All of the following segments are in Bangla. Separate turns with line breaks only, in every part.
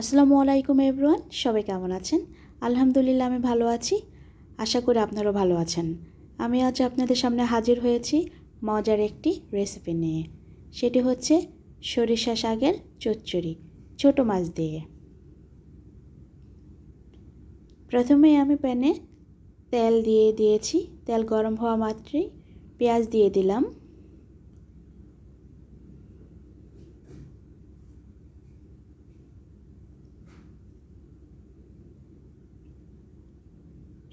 আসসালামু আলাইকুম এভরিওয়ান, সবাই কেমন আছেন? আলহামদুলিল্লাহ, আমি ভালো আছি। আশা করি আপনারাও ভালো আছেন। আমি আজ আপনাদের সামনে হাজির হয়েছি মজার একটি রেসিপি নিয়ে। সেটি হচ্ছে সরিষা শাকের চচ্চড়ি, ছোট মাছ দিয়ে। প্রথমে আমি প্যানে তেল দিয়ে দিয়েছি। তেল গরম হওয়া মাত্রই পেঁয়াজ দিয়ে দিলাম।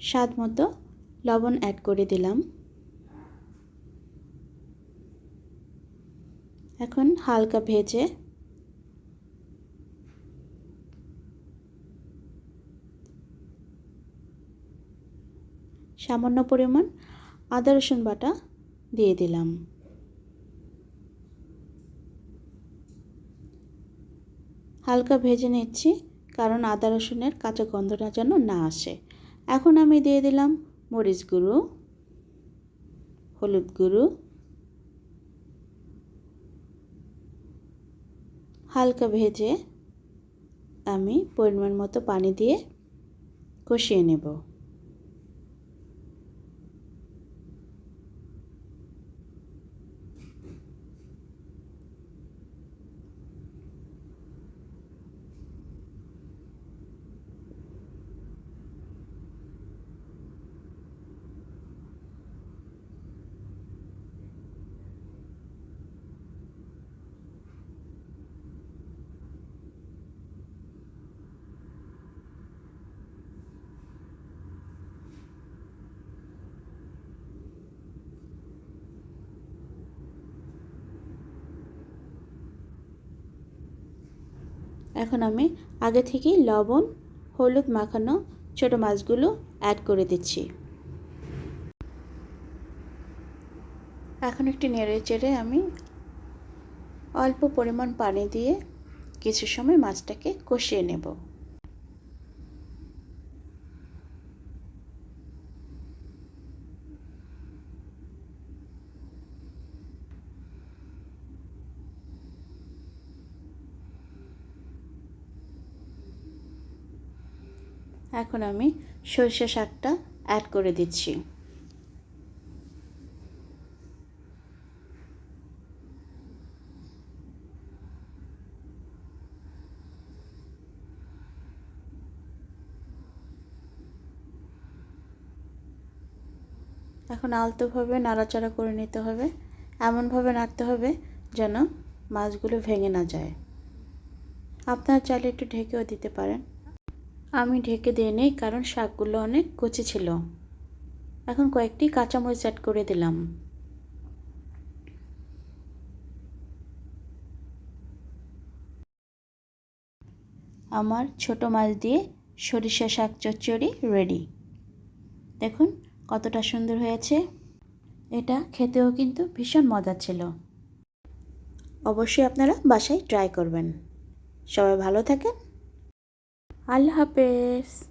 স্বাদ মতো লবণ অ্যাড করে দিলাম। এখন হালকা ভেজে সামান্য পরিমাণ আদা রসুন বাটা দিয়ে দিলাম। হালকা ভেজে নিচ্ছি কারণ আদা রসুনের কাঁচা গন্ধটা যেন না আসে। এখন আমি দিয়ে দিলাম মরিচ গুঁড়ো, হলুদ গুঁড়ো, হালকা ভেজে আমি পরিমাণ মতো পানি দিয়ে কষিয়ে নেব। এখন আমি আগে থেকেই লবণ, হলুদ মাখানো ছোট মাছগুলো অ্যাড করে দিচ্ছি। এখন একটি নেড়ে চেড়ে আমি অল্প পরিমাণ পানি দিয়ে কিছু সময় মাছটাকে কষিয়ে নেব। এখন আমি সরিষা শাকটা অ্যাড করে দিচ্ছি। এখন আলতোভাবে নাড়াচাড়া করে নিতে হবে। এমনভাবে নাড়তে হবে যেন মাছগুলো ভেঙে না যায়। আপনারা চাইলে একটু ঢেকেও দিতে পারেন। আমি ঢেকে দিয়ে নিই কারণ শাকগুলো অনেক কচি ছিল। এখন কয়েকটি কাঁচামরিচ অ্যাড করে দিলাম। আমার ছোট মাছ দিয়ে সরিষা শাক চচ্চড়ি রেডি দেখুন কতটা সুন্দর হয়েছে। এটা খেতেও কিন্তু ভীষণ মজার ছিল। অবশ্যই আপনারা বাসায় ট্রাই করবেন। সবাই ভালো থাকেন। আল্লাহ হাফেজ।